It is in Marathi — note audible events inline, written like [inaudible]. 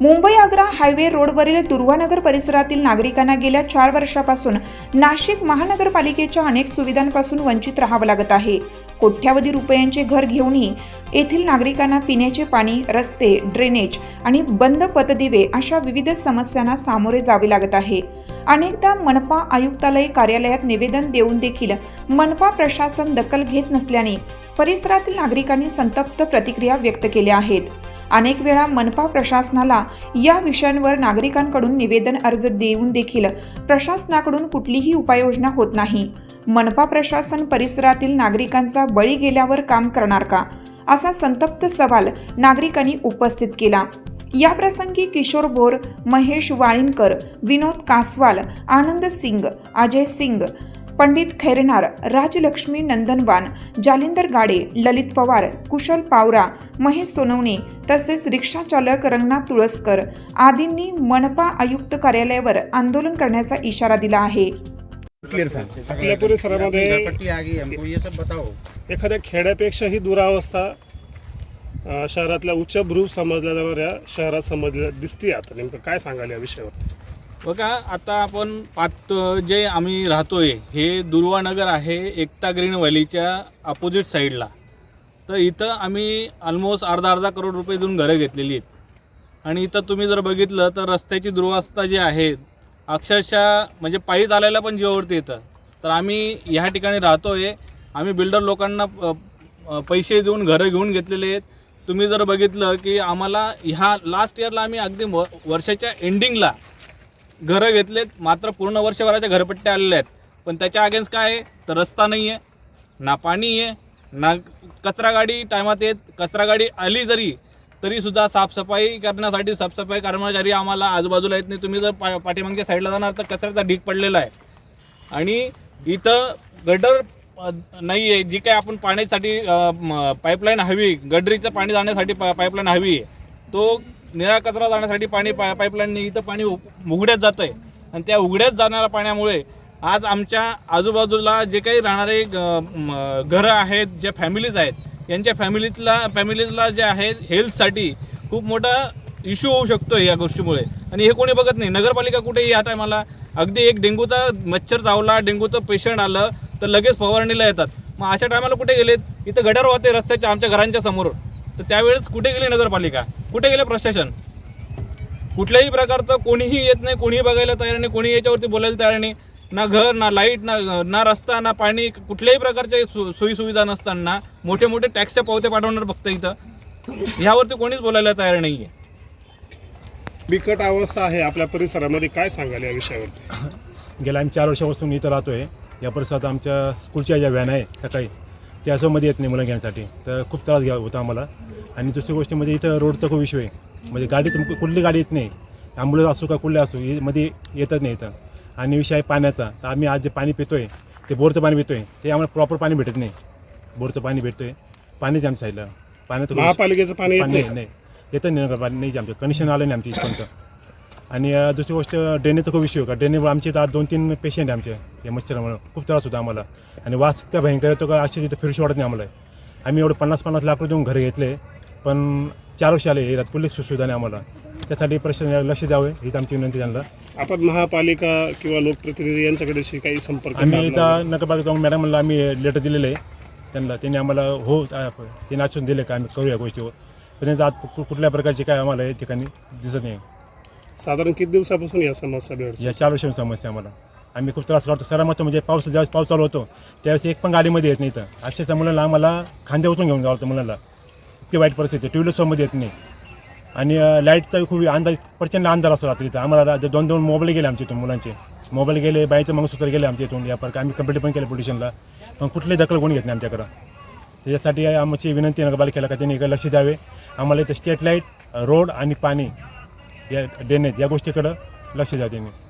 मुंबई आग्रा हायवे रोडवरील दुर्वानगर परिसरातील नागरिकांना गेल्या चार वर्षापासून नाशिक महानगरपालिकेच्या अनेक सुविधांपासून वंचित राहावं लागत आहे. कोट्यावधी रुपयांचे घर घेऊनही येथील नागरिकांना पिण्याचे पाणी रस्ते ड्रेनेज आणि बंद पतदिवे अशा विविध समस्यांना सामोरे जावे लागत आहे. अनेकदा मनपा आयुक्तालय कार्यालयात निवेदन देऊन देखील मनपा प्रशासन दखल घेत नसल्याने परिसरातील नागरिकांनी संतप्त प्रतिक्रिया व्यक्त केल्या आहेत. अनेक वेळा मनपा प्रशासनाला या विषयांवर नागरिकांकडून निवेदन अर्ज देऊन देखील प्रशासनाकडून कुठलीही उपाययोजना होत नाही. मनपा प्रशासन परिसरातील नागरिकांचा बळी गेल्यावर काम करणार का? असा संतप्त सवाल नागरिकांनी उपस्थित केला. याप्रसंगी किशोर बोर महेश वाळिनकर विनोद कासवाल आनंद सिंग अजय सिंग पंडित खैरनार राजलक्ष्मी नंदनवान जालिंदर गाडे ललित पवार कुशल पावरा महेश सोनवणे तसेच रिक्षा चालक रंगनाथ तुळसकर आदींनी मनपा आयुक्त कार्यालयावर आंदोलन करण्याचा इशारा दिला आहे. क्लियर सांग आपल्या परिसरामध्ये पट्टी आ गई हमको ये सब बताओ. एखाद्या खेड्यापेक्षाही दुरावस्था अ, शहरातल्या उच्चभ्रू समजल्या जाणाऱ्या शहरात समजल्या दिसते आता. नेमकं काय सांगाल या विषयावर? बघा आता आपण पात जे आम्ही राहतोय हे दुर्वानगर आहे एकता ग्रीन व्हॅलीच्या अपोजिट साईडला तर इथं आम्ही ऑलमोस्ट अर्धा अर्धा करोड रुपये देऊन घरं घेतलेली आहेत. आणि इथं तुम्ही जर बघितलं तर रस्त्याची दुर्वस्था जी आहे अक्षरशः म्हणजे पायी चालायला पण जीवावरती येतं. तर आम्ही ह्या ठिकाणी राहतोय. आम्ही बिल्डर लोकांना पैसे देऊन घरं घेऊन घेतलेले आहेत. तुम्ही जर बघितलं की आम्हाला ह्या लास्ट इयरला आम्ही अगदी व वर्षाच्या एंडिंगला घरं घेतलेत मात्र पूर्ण वर्षभराच्या घरपट्ट्या आलेल्या आहेत. पण त्याच्या अगेन्स्ट काय आहे? तर रस्ता नाही आहे ना पाणी आहे ना कचरा गाडी टायमात येत. कचरा गाडी आली जरी तरीसुद्धा साफसफाई करण्यासाठी साफसफाई कर्मचारी आम्हाला आजूबाजूला येत नाही. तुम्ही जर पा पाठीमागच्या साईडला जाणार तर कचऱ्याचा ढीक पडलेला आहे. आणि इथं गडर नाही आहे जी काय आपण पाण्यासाठी पाईपलाईन हवी गडरीचं पाणी जाण्यासाठी पा पाईपलाईन हवी आहे तो निळा कचरा जाण्यासाठी पाणी पा पाईपलाईनने इथं पाणी उघड्यात जातं आहे आणि त्या उघड्यात जाणाऱ्या पाण्यामुळे आज आमच्या आजूबाजूला जे काही राहणारे ग- घरं आहेत ज्या फॅमिलीज आहेत यांच्या फॅमिलीतला फॅमिलीजला जे आहे हेल्थसाठी खूप मोठा इश्यू होऊ शकतो या गोष्टीमुळे. आणि हे कोणी बघत नाही. नगरपालिका कुठेही या टायमाला अगदी एक डेंग्यूचा मच्छर चावला डेंग्यूचं पेशंट आलं तर लगेच फवारणीला येतात. मग अशा टायमाला कुठे गेलेत? इथं गटार होते रस्त्याच्या आमच्या घरांच्या समोर. तर त्यावेळेस कुठे गेली नगरपालिका? कुठे गेले प्रशासन? कुठल्याही प्रकारचं कोणीही येत नाही कोणीही बघायला तयार नाही कोणी याच्यावरती बोलायला तयार नाही. ना घर ना लाइट ना ना रस्ता ना पाणी कुठल्याही प्रकारच्या सो सोयी सुविधा नसताना मोठे मोठे टॅक्सच्या पावते पाठवणार फक्त इथं. ह्यावरती कोणीच बोलायला तयार नाही आहे बिकट अवस्था आहे आपल्या परिसरामध्ये. काय सांगाल या विषयावर [coughs] गेल्या आम्ही चार वर्षापासून इथं राहतो आहे या परिसरात आमच्या स्कूलच्या ज्या व्हॅन आहे सकाळी त्या मध्ये येत नाही मुलं घेण्यासाठी तर खूप त्रास घ्या होता आम्हाला. आणि दुसरी गोष्ट म्हणजे इथं रोडचा खूप इश्यू आहे. म्हणजे गाडीचं कुठली गाडी येत नाही. ॲम्ब्युलन्स असो का कुठले असो हे मध्ये येतच नाही इथं. आणि विषय आहे पाण्याचा. तर आम्ही आज जे पाणी पितोय ते बोरचं पाणी पितोय. ते आम्हाला प्रॉपर पाणी भेटत नाही. बोरचं पाणी भेटतोय. पाणीच आमच्या साईडला पाण्याचं महापालिकेचं पाणी पाणी नाही. येतं नाही पाणी नाही आमचं. कनेक्शन आलं नाही आमच्या इथपर्यंत आणि दुसरी गोष्ट ड्रेनेजचा खूप इश्यू का? ड्रेनेजमुळे आमचे आज दोन तीन पेशंट आहे आमचे. या मच्छरामुळे. खूप त्रास होतो आम्हाला. आणि वास इतका भयंकर येतो का अशी तिथं फिरशी वाटत नाही आम्हाला. आम्ही एवढं पन्नास पन्नास लाख रुपये देऊन घरं घेतले. पण चार वर्ष आले यात कुठलीच सुविधा नाही आम्हाला. त्यासाठी प्रशासन लक्ष द्यावे हीच आमची विनंती त्यांना. आपण महापालिका किंवा लोकप्रतिनिधी यांच्याकडे काही संपर्क आम्ही इथं नगरपालिका मॅडमला आम्ही लेटर दिलेलं आहे त्यांना. त्यांनी आम्हाला हो त्यांनी आश्वासन दिले का आम्ही करू या गोष्टीवर. पण त्यांचं आज कुठल्या प्रकारची काय आम्हाला या ठिकाणी दिसत नाही. साधारण किती दिवसापासून या समस्या या चार वर्षांची समस्या आम्हाला. आम्ही खूप त्रास करतो. सरामतो म्हणजे पाऊस ज्यावेळेस पाऊस चालू होतो त्यावेळेस एक पण गाडीमध्ये येत नाही तर अक्षरशः मुलांना आम्हाला खांद्या उचलून घेऊन जावं लागतं मुलांना. इतकी वाईट परिस्थिती टू व्हीलर्समध्ये येत नाही. आणि लाईटचा खूप अंदाज प्रचंड अंधार असतो रात्री आम्हाला दोन दोन मोबाईल गेले आमच्या इथून मुलांचे. मोबाईल गेले बाईचं मंगळसूत्र गेले आमच्या इथून या प्रकार आम्ही कंप्लेंट पण केलं पोलिशनला पण कुठली दखल कोणी घेत नाही आमच्याकडं. त्याच्यासाठी आमची विनंती नगरपालिकेला का त्यांनी लक्ष द्यावे. आम्हाला इथं स्ट्रीट लाइट रोड आणि पाणी या ड्रेनेज या गोष्टीकडं लक्ष द्या त्यांनी.